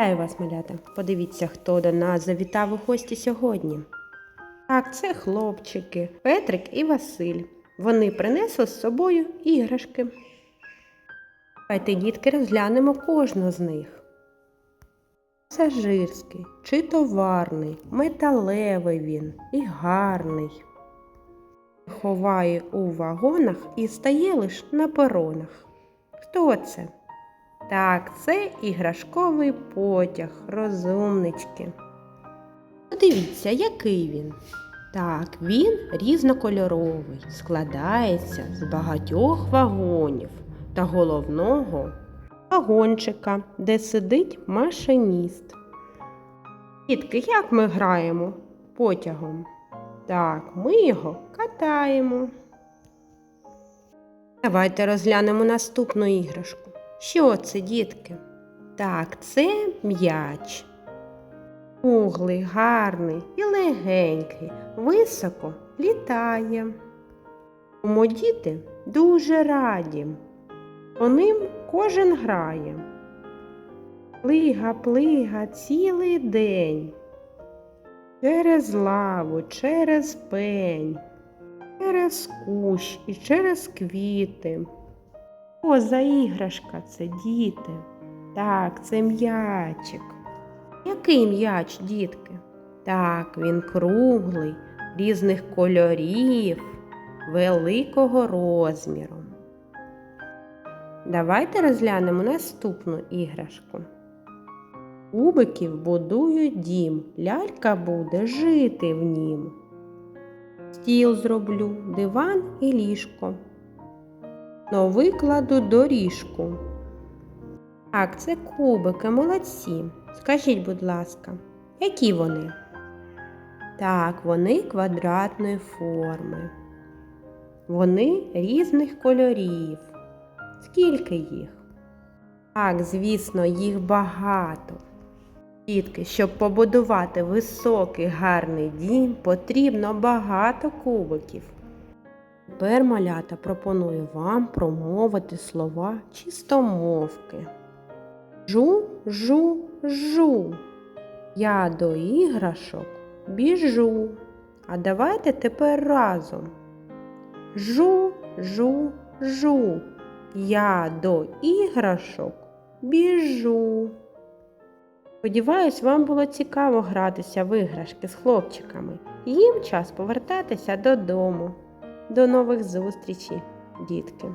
Вітаю вас, малята. Подивіться, хто до нас завітав у гості сьогодні. Так, це хлопчики Петрик і Василь. Вони принесли з собою іграшки. Давайте, дітки, розглянемо кожну з них. Пасажирський чи товарний, металевий він і гарний. Ховає у вагонах і стає лиш на перонах. Хто це? Так, це іграшковий потяг, розумнички. Подивіться, який він. Так, він різнокольоровий, складається з багатьох вагонів та головного вагончика, де сидить машиніст. Дітки, як ми граємо потягом? Так, ми його катаємо. Давайте розглянемо наступну іграшку. Що це, дітки? Так, це м'яч. Круглий, гарний і легенький, високо літає. Тому діти дуже раді. По ним кожен грає. Плига, плига цілий день. Через лаву, через пень, через кущ і через квіти. О, за іграшка це, діти? Так, це м'ячик. Який м'яч, дітки? Так, він круглий, різних кольорів, великого розміру. Давайте розглянемо наступну іграшку. Кубиків будують дім, лялька буде жити в нім. Стіл зроблю, диван і ліжко. Но викладу доріжку. Так, це кубики, молодці. Скажіть, будь ласка, які вони? Так, вони квадратної форми. Вони різних кольорів. Скільки їх? Так, звісно, їх багато. Дітки, щоб побудувати високий гарний дім, потрібно багато кубиків. Тепер малята пропоную вам промовити слова чистомовки. Жу, жу, жу. Я до іграшок біжу. А давайте тепер разом. Жу, жу, жу. Я до іграшок біжу. Сподіваюсь, вам було цікаво гратися в іграшки з хлопчиками. Їм час повертатися додому. До нових зустрічей, дітки!